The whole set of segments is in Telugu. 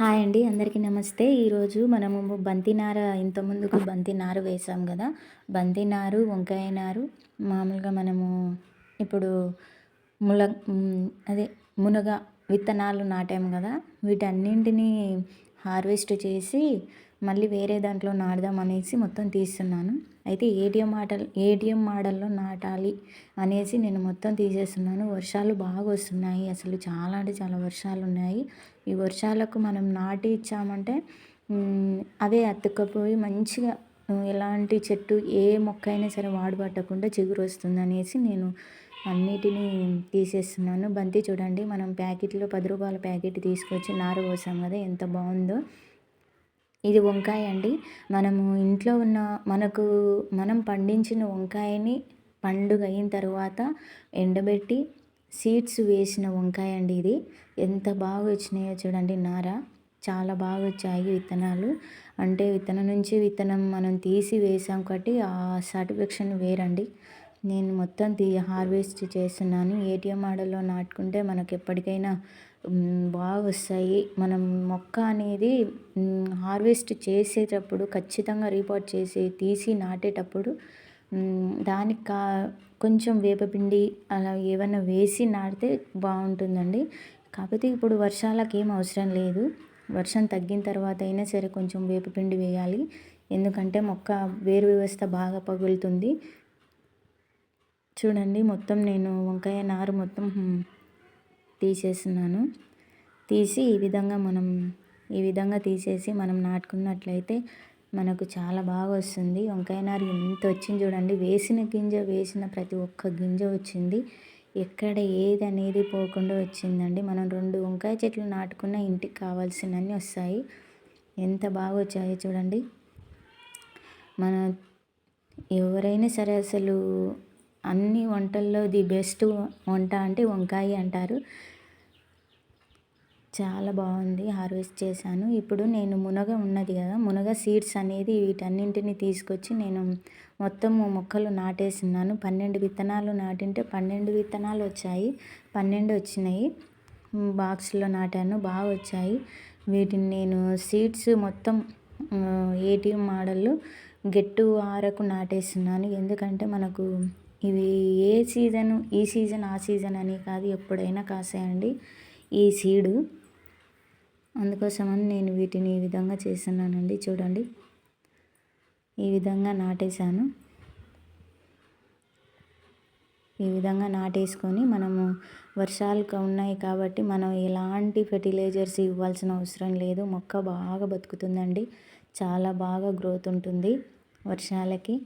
హాయ్ అండి అందరికీ నమస్తే. ఈరోజు మనము బంతి నార ఇంతకుముందుకు బంతి నారు వేసాం కదా. బంతి నారు వంకాయ నారు మామూలుగా మనము ఇప్పుడు ముల అదే మునగ విత్తనాలు నాటాము కదా. వీటన్నింటినీ హార్వెస్ట్ చేసి మళ్ళీ వేరే దాంట్లో నాడదాం అనేసి మొత్తం తీస్తున్నాను. అయితే ఏటీఎం మోడల్ ఏటీఎం మోడల్లో నాటాలి అనేసి నేను మొత్తం తీసేస్తున్నాను. వర్షాలు బాగా వస్తున్నాయి. అసలు చాలా అంటే చాలా వర్షాలు ఉన్నాయి. ఈ వర్షాలకు మనం నాటి ఇచ్చామంటే అవే అతుక్కపోయి మంచిగా ఎలాంటి చెట్టు ఏ మొక్క అయినా సరే వాడబట్టకుండా చిగురు వస్తుంది అనేసి నేను అన్నిటినీ తీసేస్తున్నాను. బంతి చూడండి మనం ప్యాకెట్లో పది రూపాయల ప్యాకెట్ తీసుకొచ్చి నారు పోసాం కదా ఎంత బాగుందో. ఇది వంకాయ అండి. మనము ఇంట్లో ఉన్న మనకు మనం పండించిన వంకాయని పండుగ అయిన తర్వాత ఎండబెట్టి సీడ్స్ వేసిన వంకాయ అండి ఇది. ఎంత బాగా వచ్చినాయో చూడండి నార. చాలా బాగా వచ్చాయి విత్తనాలు. అంటే విత్తనం నుంచి విత్తనం మనం తీసి వేసాం కాబట్టి ఆ సాటిస్ఫాక్షన్ వేరండి. నేను మొత్తం తీ హార్వెస్ట్ చేస్తున్నాను. ఏటీఎం మోడల్లో నాటుకుంటే మనకు ఎప్పటికైనా బాగా వస్తాయి మనం మొక్క అనేది హార్వెస్ట్ చేసేటప్పుడు ఖచ్చితంగా రిపోర్ట్ చేసి తీసి నాటేటప్పుడు దానికి కా కొంచెం వేపపిండి అలా ఏమైనా వేసి నాటితే బాగుంటుందండి. కాకపోతే ఇప్పుడు వర్షాలకు ఏం అవసరం లేదు. వర్షం తగ్గిన తర్వాత అయినా సరే కొంచెం వేపపిండి వేయాలి. ఎందుకంటే మొక్క వేరు వ్యవస్థ బాగా పగులుతుంది. చూడండి మొత్తం నేను వంకాయ నారు మొత్తం తీసేస్తున్నాను. తీసి ఈ విధంగా మనం ఈ విధంగా తీసేసి మనం నాటుకున్నట్లయితే మనకు చాలా బాగా వస్తుంది. వంకాయ నారు ఎంత వచ్చింది చూడండి వేసిన గింజ వేసిన ప్రతి ఒక్క గింజ వచ్చింది. ఎక్కడ ఏది అనేది పోకుండా వచ్చిందండి. మనం రెండు వంకాయ చెట్లు నాటుకున్న ఇంటికి కావాల్సినవన్నీ వస్తాయి. ఎంత బాగా వచ్చాయో చూడండి. మన ఎవరైనా సరే అసలు అన్ని వంటల్లో ది బెస్ట్ వంట అంటే వంకాయ అంటారు. చాలా బాగుంది హార్వెస్ట్ చేశాను. ఇప్పుడు నేను మునగ ఉన్నది కదా మునగ సీడ్స్ అనేది వీటన్నింటిని తీసుకొచ్చి నేను మొత్తం మొక్కలు నాటేసినాను పన్నెండు విత్తనాలు నాటింటే పన్నెండు విత్తనాలు వచ్చాయి పన్నెండు వచ్చినాయి. బాక్స్లో నాటాను బాగా వచ్చాయి. వీటిని నేను సీడ్స్ మొత్తం ఏటీఎం మోడల్లో గెట్టు ఆరకు నాటేస్తున్నాను. ఎందుకంటే మనకు ఇవి ఏ సీజను ఈ సీజన్ ఆ సీజన్ అని కాదు ఎప్పుడైనా కాసాయండి. ఈ సీడు. అందుకోసమని నేను వీటిని ఈ విధంగా చేస్తున్నానండి. చూడండి. ఈ విధంగా నాటేశాను. ఈ విధంగా నాటేసుకొని మనము వర్షాలు ఉన్నాయి కాబట్టి మనం ఎలాంటి ఫెర్టిలైజర్స్ ఇవ్వాల్సిన అవసరం లేదు. మొక్క బాగా బతుకుతుందండి. చాలా బాగా గ్రోత్ ఉంటుంది వర్షాలకి.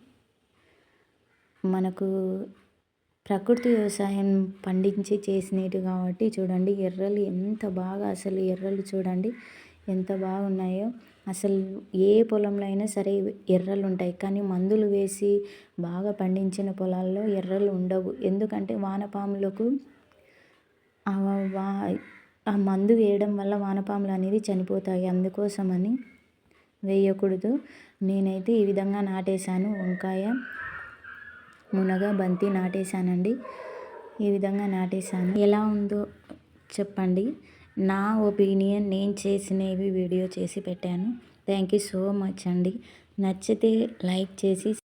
మనకు ప్రకృతి వ్యవసాయం పండించి చేసినవి కాబట్టి చూడండి ఎర్రలు ఎంత బాగా అసలు ఎర్రలు చూడండి ఎంత బాగున్నాయో. అసలు ఏ పొలంలో అయినా సరే ఎర్రలు ఉంటాయి కానీ మందులు వేసి బాగా పండించిన పొలాల్లో ఎర్రలు ఉండవు. ఎందుకంటే వానపాములకు ఆ మందు వేయడం వల్ల వానపాములు అనేది చనిపోతాయి. అందుకోసమని వేయకూడదు. నేనైతే ఈ విధంగా నాటేశాను వంకాయ. మునగ బంతి నాటేశానండి. ఈ విధంగా నాటేశాను. ఎలా ఉందో చెప్పండి. నా ఒపీనియన్ నేను చేసినవి వీడియో చేసి పెట్టాను. థ్యాంక్ యూ సో మచ్ అండి. నచ్చితే లైక్ చేసి